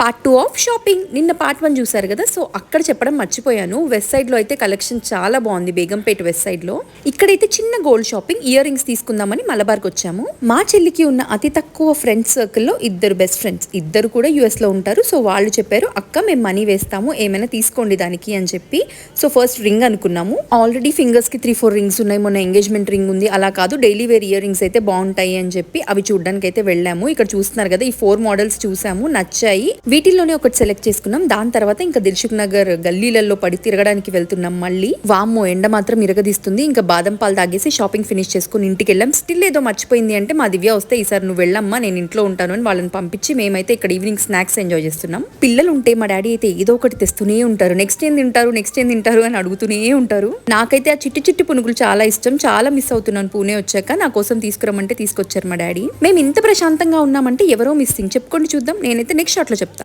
Part two of shopping నిన్న part one చూసారు కదా? సో అక్కడ చెప్పడం మర్చిపోయాను. వెస్ట్ సైడ్లో అయితే కలెక్షన్ చాలా బాగుంది. బేగంపేట వెస్ట్ సైడ్లో. ఇక్కడైతే చిన్న గోల్డ్ షాపింగ్ ఇయర్ రింగ్స్ తీసుకుందామని మలబార్కి వచ్చాము. మా చెల్లికి ఉన్న అతి తక్కువ ఫ్రెండ్స్ సర్కిల్లో ఇద్దరు బెస్ట్ ఫ్రెండ్స్ ఇద్దరు కూడా యుఎస్లో ఉంటారు. సో వాళ్ళు చెప్పారు అక్క మేము మనీ వేస్తాము. ఏమైనా తీసుకోండి దానికి అని చెప్పి. సో ఫస్ట్ రింగ్ అనుకున్నాము. ఆల్రెడీ ఫింగర్స్కి త్రీ ఫోర్ రింగ్స్ ఉన్నాయి. మొన్న ఎంగేజ్మెంట్ రింగ్ ఉంది. అలా కాదు. డైలీ వేర్ ఇయర్ రింగ్స్ అయితే బాగుంటాయి అని చెప్పి. అవి చూడడానికి అయితే వెళ్ళాము. ఇక్కడ చూస్తున్నారు కదా ఈ ఫోర్ మోడల్స్ చూసాము. నచ్చాయి. వీటిల్లోనే ఒకటి సెలెక్ట్ చేసుకున్నాం. దాని తర్వాత ఇంకా దిల్సుఖ్ నగర్ గల్లీలలో పడి తిరగడానికి వెళ్తున్నాం మళ్ళీ. వామ్మో ఎండ మాత్రం ఇరగదీస్తుంది. ఇంకా బాదం పాలు తాగేసి షాపింగ్ ఫినిష్ చేసుకుని ఇంటికి వెళ్ళాం. స్టిల్ ఏదో మర్చిపోయింది అంటే మా దివ్య వస్తే ఈసారి నువ్వు వెళ్ళమ్మా నేను ఇంట్లో ఉంటాను అని వాళ్ళని పంపించి మేమైతే ఇక్కడ ఈవినింగ్ స్నాక్స్ ఎంజాయ్ చేస్తున్నాం. పిల్లలు ఉంటే మా డాడీ అయితే ఏదో ఒకటి తెస్తూనే ఉంటారు. నెక్స్ట్ ఏం తింటారు? నెక్స్ట్ ఏం తింటారు? అని అడుగుతూనే ఉంటారు. నాకైతే ఆ చిట్టి చిట్టి పునుగులు చాలా ఇష్టం. చాలా మిస్ అవుతున్నాను పూణే వచ్చాక. నా కోసం తీసుకురమ్మంటే తీసుకొచ్చారు మా డాడీ. మేము ఇంత ప్రశాంతంగా ఉన్నామంటే ఎవరో మిస్సింగ్ చెప్పుకోండి చూద్దాం. నేనైతే నెక్స్ట్ షాట్లో చెప్తాను.